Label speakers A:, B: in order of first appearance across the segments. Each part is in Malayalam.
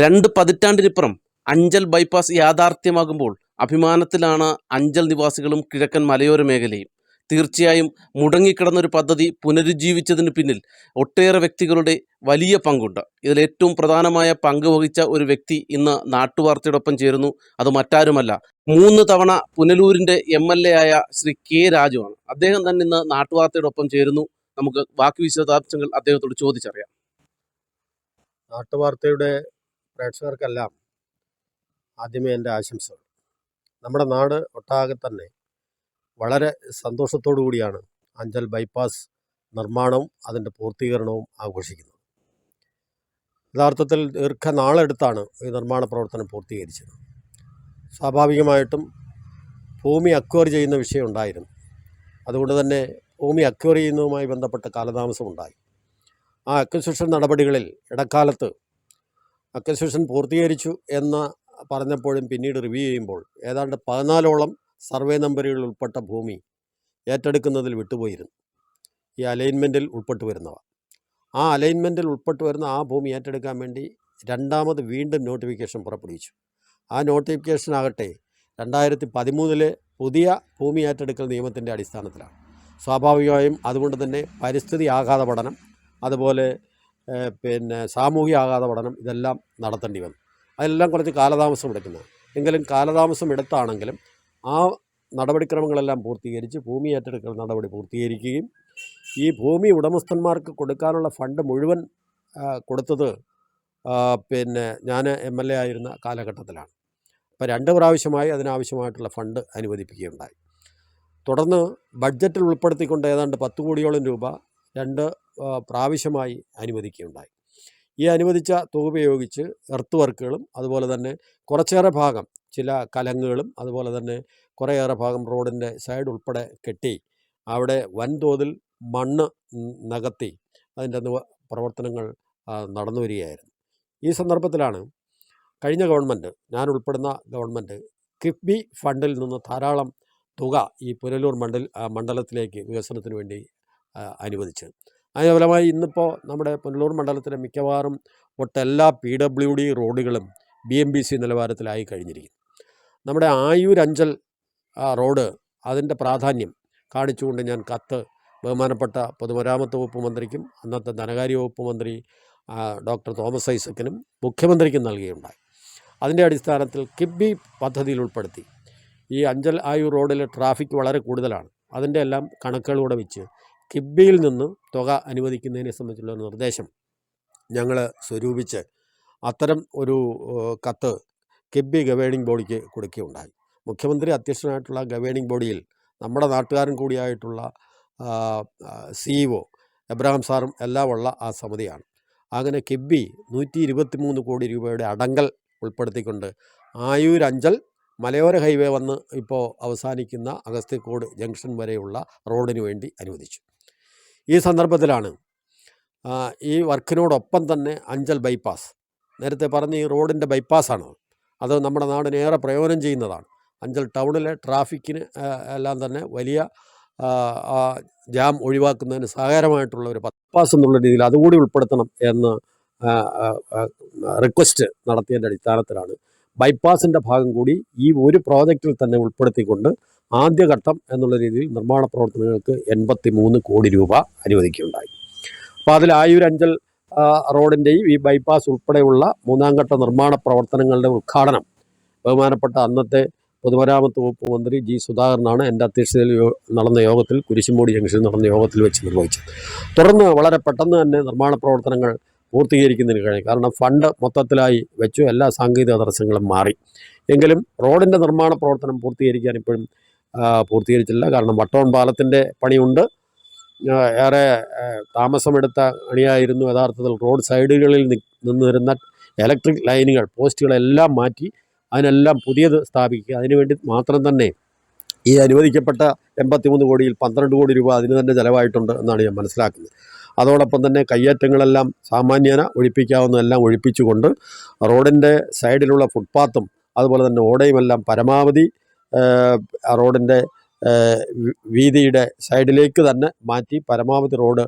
A: രണ്ട് പതിറ്റാണ്ടിനിപ്പുറം അഞ്ചൽ ബൈപ്പാസ് യാഥാർത്ഥ്യമാകുമ്പോൾ അഭിമാനത്തിലാണ് അഞ്ചൽ നിവാസികളും കിഴക്കൻ മലയോര മേഖലയും. തീർച്ചയായും മുടങ്ങിക്കിടന്നൊരു പദ്ധതി പുനരുജ്ജീവിച്ചതിന് പിന്നിൽ ഒട്ടേറെ വ്യക്തികളുടെ വലിയ പങ്കുണ്ട്. ഇതിൽ ഏറ്റവും പ്രധാനമായ പങ്ക് വഹിച്ച ഒരു വ്യക്തി ഇന്ന് നാട്ടുവാർത്തയോടൊപ്പം ചേരുന്നു. അത് മറ്റാരുമല്ല മൂന്ന് തവണ പുനലൂരിന്റെ എം എൽ എ ആയ ശ്രീ കെ രാജുവാണ്. അദ്ദേഹം തന്നെ ഇന്ന് നാട്ടുവാർത്തയോടൊപ്പം ചേരുന്നു. നമുക്ക് ബാക്കി വിശദാംശങ്ങൾ അദ്ദേഹത്തോട് ചോദിച്ചറിയാം.
B: നാട്ടുവാർത്തയുടെ പ്രേക്ഷകർക്കെല്ലാം ആദ്യമേ എന്റെ ആശംസകൾ. നമ്മുടെ നാട് ഒട്ടാകെ തന്നെ വളരെ സന്തോഷത്തോടു കൂടിയാണ് അഞ്ചൽ ബൈപ്പാസ് നിർമ്മാണവും അതിന്റെ പൂർത്തീകരണവും ആഘോഷിക്കുന്നത്. യഥാർത്ഥത്തിൽ ദീർഘനാളെടുത്താണ് ഈ നിർമ്മാണ പ്രവർത്തനം പൂർത്തീകരിച്ചത്. സ്വാഭാവികമായിട്ടും ഭൂമി അക്വയർ ചെയ്യുന്ന വിഷയം ഉണ്ടായിരുന്നു. അതുകൊണ്ട് തന്നെ ഭൂമി അക്വയർ ചെയ്യുന്നതുമായി ബന്ധപ്പെട്ട കാലതാമസം ഉണ്ടായി ആ അക്വിസിഷൻ നടപടികളിൽ ഇടക്കാലത്ത് അക്വസിഷൻ പൂർത്തീകരിച്ചു എന്ന് പറഞ്ഞപ്പോഴും പിന്നീട് റിവ്യൂ ചെയ്യുമ്പോൾ ഏതാണ്ട് പതിനാലോളം സർവേ നമ്പറുകൾ ഉൾപ്പെട്ട ഭൂമി ഏറ്റെടുക്കുന്നതിൽ വിട്ടുപോയിരുന്നു. ഈ അലൈൻമെന്റിൽ ഉൾപ്പെട്ടു വരുന്നവ. ആ അലൈൻമെന്റിൽ ഉൾപ്പെട്ടു വരുന്ന ആ ഭൂമി ഏറ്റെടുക്കാൻ വേണ്ടി രണ്ടാമത് വീണ്ടും നോട്ടിഫിക്കേഷൻ പുറപ്പെടുവിച്ചു. ആ നോട്ടിഫിക്കേഷൻ ആകട്ടെ രണ്ടായിരത്തി പതിമൂന്നിലെ പുതിയ ഭൂമി ഏറ്റെടുക്കൽ നിയമത്തിന്റെ അടിസ്ഥാനത്തിലാണ്. സ്വാഭാവികമായും അതുകൊണ്ട് തന്നെ പരിസ്ഥിതി ആഘാത പഠനം അതുപോലെ പിന്നെ സാമൂഹിക ആഘാത പഠനം ഇതെല്ലാം നടത്തേണ്ടി വന്നു. അതെല്ലാം കുറച്ച് കാലതാമസം എടുക്കുന്നത് എങ്കിലും കാലതാമസം എടുത്താണെങ്കിലും ആ നടപടിക്രമങ്ങളെല്ലാം പൂർത്തീകരിച്ച് ഭൂമി ഏറ്റെടുക്കൽ നടപടി പൂർത്തീകരിക്കുകയും ഈ ഭൂമി ഉടമസ്ഥന്മാർക്ക് കൊടുക്കാനുള്ള ഫണ്ട് മുഴുവൻ കൊടുത്തത് പിന്നെ ഞാൻ എം എൽ എ ആയിരുന്ന കാലഘട്ടത്തിലാണ്. അപ്പോൾ രണ്ട് പ്രാവശ്യമായി അതിനാവശ്യമായിട്ടുള്ള ഫണ്ട് അനുവദിപ്പിക്കുകയുണ്ടായി. തുടർന്ന് ബഡ്ജറ്റിൽ ഉൾപ്പെടുത്തിക്കൊണ്ട് ഏതാണ്ട് പത്ത് കോടിയോളം രൂപ രണ്ട് പ്രാവശ്യമായി അനുവദിക്കുകയുണ്ടായി. ഈ അനുവദിച്ച തുക ഉപയോഗിച്ച് എർത്ത് വർക്കുകളും അതുപോലെ തന്നെ കുറച്ചേറെ ഭാഗം ചില കലങ്ങുകളും അതുപോലെ തന്നെ കുറേയേറെ ഭാഗം റോഡിന്റെ സൈഡ് ഉൾപ്പെടെ കെട്ടി അവിടെ വൻതോതിൽ മണ്ണ് നകത്തി അതിന്റെ പ്രവർത്തനങ്ങൾ നടന്നു വരികയായിരുന്നു. ഈ സന്ദർഭത്തിലാണ് കഴിഞ്ഞ ഗവൺമെന്റ് ഞാൻ ഉൾപ്പെടുന്ന ഗവൺമെന്റ് കിഫ്ബി ഫണ്ടിൽ നിന്ന് ധാരാളം തുക ഈ പുനലൂർ മണ്ഡൽ മണ്ഡലത്തിലേക്ക് വികസനത്തിന് വേണ്ടി അനുവദിച്ചത് അതിന്റെ ഫലമായി ഇന്നിപ്പോൾ നമ്മുടെ പുനലൂർ മണ്ഡലത്തിലെ മിക്കവാറും ഒട്ടെല്ലാ പി ഡബ്ല്യു ഡി റോഡുകളും ബി എം ബി സി നിലവാരത്തിലായി കഴിഞ്ഞിരിക്കുന്നു. നമ്മുടെ ആയൂർ അഞ്ചൽ റോഡ് അതിന്റെ പ്രാധാന്യം കാണിച്ചുകൊണ്ട് ഞാൻ കത്ത് ബഹുമാനപ്പെട്ട പൊതുമരാമത്ത് വകുപ്പ് മന്ത്രിക്കും അന്നത്തെ ധനകാര്യ വകുപ്പ് മന്ത്രി ഡോക്ടർ തോമസ് ഐസക്കിനും മുഖ്യമന്ത്രിക്കും നൽകുകയുണ്ടായി അതിന്റെ അടിസ്ഥാനത്തിൽ കിബി പദ്ധതിയിൽ ഉൾപ്പെടുത്തി. ഈ അഞ്ചൽ ആയൂർ റോഡിലെ ട്രാഫിക് വളരെ കൂടുതലാണ്. അതിന്റെ എല്ലാം കണക്കുകളൂടെ വെച്ച് കിബിയിൽ നിന്നും തുക അനുവദിക്കുന്നതിനെ സംബന്ധിച്ചുള്ള നിർദ്ദേശം ഞങ്ങൾ സ്വരൂപിച്ച് അത്തരം ഒരു കത്ത് കിബി ഗവേണിംഗ് ബോഡിക്ക് കൊടുക്കുകയുണ്ടായി. മുഖ്യമന്ത്രി അധ്യക്ഷനായിട്ടുള്ള ഗവേണിംഗ് ബോഡിയിൽ നമ്മുടെ നാട്ടുകാരൻ കൂടിയായിട്ടുള്ള സിഇഒ എബ്രഹാം സാറും എല്ലാം ഉള്ള ആ സമിതിയാണ്. അങ്ങനെ കിബി നൂറ്റി ഇരുപത്തി മൂന്ന് കോടി രൂപയുടെ അടങ്കൽ ഉൾപ്പെടുത്തിക്കൊണ്ട് ആയൂരഞ്ചൽ മലയോര ഹൈവേ വന്ന് ഇപ്പോൾ അവസാനിക്കുന്ന അഗസ്ത്യക്കോട് ജംഗ്ഷൻ വരെയുള്ള റോഡിന് വേണ്ടി അനുവദിച്ചു. ഈ സന്ദർഭത്തിലാണ്. ഈ വർക്കിനോടൊപ്പം തന്നെ അഞ്ചൽ ബൈപ്പാസ്. നേരത്തെ പറഞ്ഞ ഈ റോഡിന്റെ ബൈപ്പാസാണ് അത്. നമ്മുടെ നാടിന് ഏറെ പ്രയോജനം ചെയ്യുന്നതാണ്. അഞ്ചൽ ടൗണിലെ ട്രാഫിക്കിന് എല്ലാം തന്നെ വലിയ ജാം ഒഴിവാക്കുന്നതിന് സഹായകരമായിട്ടുള്ള ഒരു ബൈപ്പാസ് എന്നുള്ള രീതിയിൽ അതുകൂടി ഉൾപ്പെടുത്തണം എന്ന് റിക്വസ്റ്റ് നടത്തിയതിന്റെ അടിസ്ഥാനത്തിലാണ്. ബൈപ്പാസിന്റെ ഭാഗം കൂടി ഈ ഒരു പ്രോജക്റ്റിൽ തന്നെ ഉൾപ്പെടുത്തിക്കൊണ്ട് ആദ്യഘട്ടം എന്നുള്ള രീതിയിൽ നിർമ്മാണ പ്രവർത്തനങ്ങൾക്ക് എൺപത്തി മൂന്ന് കോടി രൂപ അനുവദിക്കുകയുണ്ടായി. അപ്പോൾ അതിൽ ആയൂരഞ്ചൽ റോഡിന്റെയും ഈ ബൈപ്പാസ് ഉൾപ്പെടെയുള്ള മൂന്നാം ഘട്ട നിർമ്മാണ പ്രവർത്തനങ്ങളുടെ ഉദ്ഘാടനം ബഹുമാനപ്പെട്ട അന്നത്തെ പൊതുമരാമത്ത് വകുപ്പ് മന്ത്രി ജി സുധാകരനാണ് എന്റെ അധ്യക്ഷതയിൽ നടന്ന യോഗത്തിൽ കുരിശുമൂടി ജംഗ്ഷനിൽ നടന്ന യോഗത്തിൽ വെച്ച് നിർവഹിച്ചത്. തുടർന്ന് വളരെ പെട്ടെന്ന് തന്നെ നിർമ്മാണ പ്രവർത്തനങ്ങൾ പൂർത്തീകരിക്കുന്നതിന് കഴിയും കാരണം ഫണ്ട് മൊത്തത്തിലായി വെച്ചു എല്ലാ സാങ്കേതിക തടസ്സങ്ങളും മാറി. എങ്കിലും റോഡിന്റെ നിർമ്മാണ പ്രവർത്തനം പൂർത്തീകരിക്കാൻ ഇപ്പോഴും പൂർത്തീകരിച്ചില്ല കാരണം വട്ടോൺ പാലത്തിന്റെ പണിയുണ്ട്. ഏറെ താമസമെടുത്ത പണിയായിരുന്നു യഥാർത്ഥത്തിൽ റോഡ് സൈഡുകളിൽ നിന്നിരുന്ന ഇലക്ട്രിക് ലൈനുകൾ പോസ്റ്റുകളെല്ലാം മാറ്റി അതിനെല്ലാം പുതിയത് സ്ഥാപിക്കുക. അതിനുവേണ്ടി മാത്രം തന്നെ ഈ അനുവദിക്കപ്പെട്ട എൺപത്തിമൂന്ന് കോടിയിൽ പന്ത്രണ്ട് കോടി രൂപ അതിന് തന്നെ ചിലവായിട്ടുണ്ട് എന്നാണ് ഞാൻ മനസ്സിലാക്കുന്നത്. അതോടൊപ്പം തന്നെ കയ്യേറ്റങ്ങളെല്ലാം സാമാന്യേന ഒഴിപ്പിക്കാവുന്നതെല്ലാം ഒഴിപ്പിച്ചുകൊണ്ട് റോഡിന്റെ സൈഡിലുള്ള ഫുട്പാത്തും അതുപോലെ തന്നെ ഓടയുമെല്ലാം പരമാവധി റോഡിന്റെ വീതിയുടെ സൈഡിലേക്ക് തന്നെ മാറ്റി പരമാവധി റോഡ്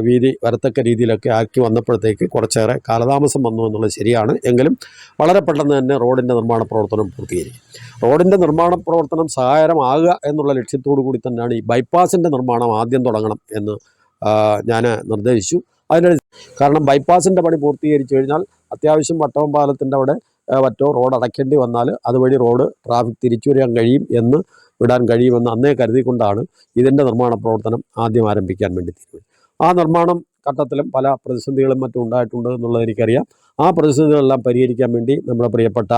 B: വീതി വരത്തക്ക രീതിയിലൊക്കെ ആക്കി വന്നപ്പോഴത്തേക്ക് കുറച്ചേറെ കാലതാമസം വന്നു എന്നുള്ളത് ശരിയാണ്. എങ്കിലും വളരെ പെട്ടെന്ന് തന്നെ റോഡിന്റെ നിർമ്മാണ പ്രവർത്തനം പൂർത്തീകരിക്കും റോഡിന്റെ നിർമ്മാണ പ്രവർത്തനം സഹായകരമാകുക എന്നുള്ള ലക്ഷ്യത്തോടു കൂടി തന്നെയാണ് ഈ ബൈപ്പാസിന്റെ നിർമ്മാണം ആദ്യം തുടങ്ങണം എന്ന് ഞാൻ നിർദ്ദേശിച്ചു. അതിനനുസരിച്ച് കാരണം ബൈപ്പാസിന്റെ പണി പൂർത്തീകരിച്ചു കഴിഞ്ഞാൽ അത്യാവശ്യം വട്ടവം പാലത്തിന്റെ അവിടെ ആ, മറ്റോ റോഡ് അടയ്ക്കേണ്ടി വന്നാൽ അതുവഴി റോഡ് ട്രാഫിക് തിരിച്ചു വരാൻ കഴിയും എന്ന് വിടാൻ കഴിയുമെന്ന് അന്നേ കരുതിക്കൊണ്ടാണ് ഇതിന്റെ നിർമ്മാണ പ്രവർത്തനം ആദ്യം ആരംഭിക്കാൻ വേണ്ടി തീരുമാനിച്ചത്. ആ നിർമ്മാണം ഘട്ടത്തിലും പല പ്രതിസന്ധികളും മറ്റും ഉണ്ടായിട്ടുണ്ട് എന്നുള്ളത് എനിക്കറിയാം. ആ പ്രതിസന്ധികളെല്ലാം പരിഹരിക്കാൻ വേണ്ടി നമ്മുടെ പ്രിയപ്പെട്ട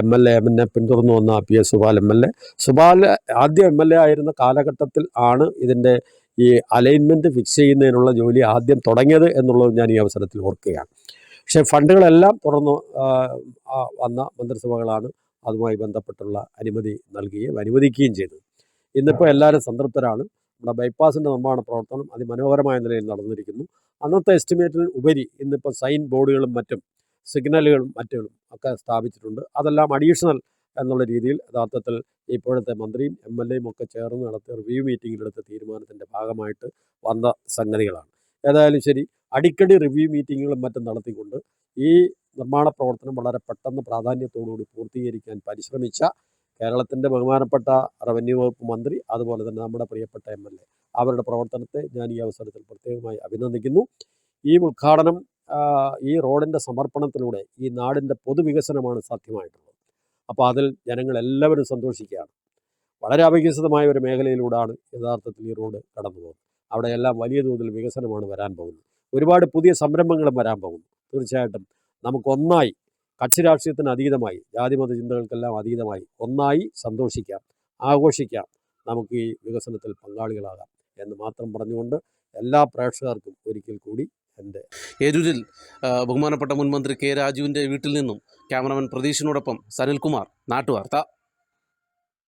B: എം എൽ എ എമ്മിനെ പിന്തുടർന്നു വന്ന P S Subal M L A. Subal ആദ്യം എം എൽ എ ആയിരുന്ന കാലഘട്ടത്തിൽ ആണ് ഇതിന്റെ ഈ അലൈൻമെന്റ് ഫിക്സ് ചെയ്യുന്നതിനുള്ള ജോലി ആദ്യം തുടങ്ങിയത് എന്നുള്ളത് ഞാൻ ഈ അവസരത്തിൽ ഓർക്കുകയാണ്. പക്ഷേ ഫണ്ടുകളെല്ലാം തുറന്നു വന്ന മന്ത്രിസഭകളാണ് അതുമായി ബന്ധപ്പെട്ടുള്ള അനുമതി നൽകുകയും അനുവദിക്കുകയും ചെയ്തത്. ഇന്നിപ്പോൾ എല്ലാവരും സംതൃപ്തരാണ്. നമ്മുടെ ബൈപ്പാസിന്റെ നിർമ്മാണ പ്രവർത്തനം അതിമനോഹരമായ നിലയിൽ നടന്നിരിക്കുന്നു. അന്നത്തെ എസ്റ്റിമേറ്റിന് ഉപരി ഇന്നിപ്പോൾ സൈൻ ബോർഡുകളും മറ്റും സിഗ്നലുകളും മറ്റും ഒക്കെ സ്ഥാപിച്ചിട്ടുണ്ട്. അതെല്ലാം അഡീഷണൽ എന്നുള്ള രീതിയിൽ യഥാർത്ഥത്തിൽ ഇപ്പോഴത്തെ മന്ത്രിയും എം എൽ എയും ഒക്കെ ചേർന്ന് നടത്തിയ റിവ്യൂ മീറ്റിങ്ങിലെടുത്ത തീരുമാനത്തിന്റെ ഭാഗമായിട്ട് വന്ന സംഗതികളാണ്. ഏതായാലും ശരി അടിക്കടി റിവ്യൂ മീറ്റിങ്ങുകളും മറ്റും നടത്തിക്കൊണ്ട് ഈ നിർമ്മാണ പ്രവർത്തനം വളരെ പെട്ടെന്ന് പ്രാധാന്യത്തോടുകൂടി പൂർത്തീകരിക്കാൻ പരിശ്രമിച്ച കേരളത്തിന്റെ ബഹുമാനപ്പെട്ട റവന്യൂ വകുപ്പ് മന്ത്രി അതുപോലെ തന്നെ നമ്മുടെ പ്രിയപ്പെട്ട എം എൽ എ. അവരുടെ പ്രവർത്തനത്തെ ഞാൻ ഈ അവസരത്തിൽ പ്രത്യേകമായി അഭിനന്ദിക്കുന്നു. ഈ ഉദ്ഘാടനം ഈ റോഡിന്റെ സമർപ്പണത്തിലൂടെ ഈ നാടിന്റെ പൊതുവികസനമാണ് സാധ്യമായിട്ടുള്ളത്. അപ്പോൾ അതിൽ ജനങ്ങൾ എല്ലാവരും സന്തോഷിക്കുകയാണ്. വളരെ അപകീസിതമായ ഒരു മേഖലയിലൂടെയാണ് യഥാർത്ഥത്തിൽ ഈ റോഡ് കടന്നു പോകുന്നത്. അവിടെയെല്ലാം വലിയ തോതിൽ വികസനമാണ് വരാൻ പോകുന്നത്. ഒരുപാട് പുതിയ സംരംഭങ്ങളും വരാൻ പോകുന്നു. തീർച്ചയായിട്ടും നമുക്കൊന്നായി കക്ഷി രാഷ്ട്രീയത്തിന് അതീതമായി ജാതിമത ചിന്തകൾക്കെല്ലാം അതീതമായി ഒന്നായി സന്തോഷിക്കാം ആഘോഷിക്കാം നമുക്ക് ഈ വികസനത്തിൽ പങ്കാളികളാകാം എന്ന് മാത്രം പറഞ്ഞുകൊണ്ട് എല്ലാ പ്രേക്ഷകർക്കും ഒരിക്കൽ കൂടി എന്റെ
A: ഏരൂരിൽ ബഹുമാനപ്പെട്ട മുൻമന്ത്രി കെ രാജുവിന്റെ വീട്ടിൽ നിന്നും ക്യാമറമാൻ പ്രതീഷിനോടൊപ്പം സനിൽകുമാർ നാട്ടുവാർത്ത.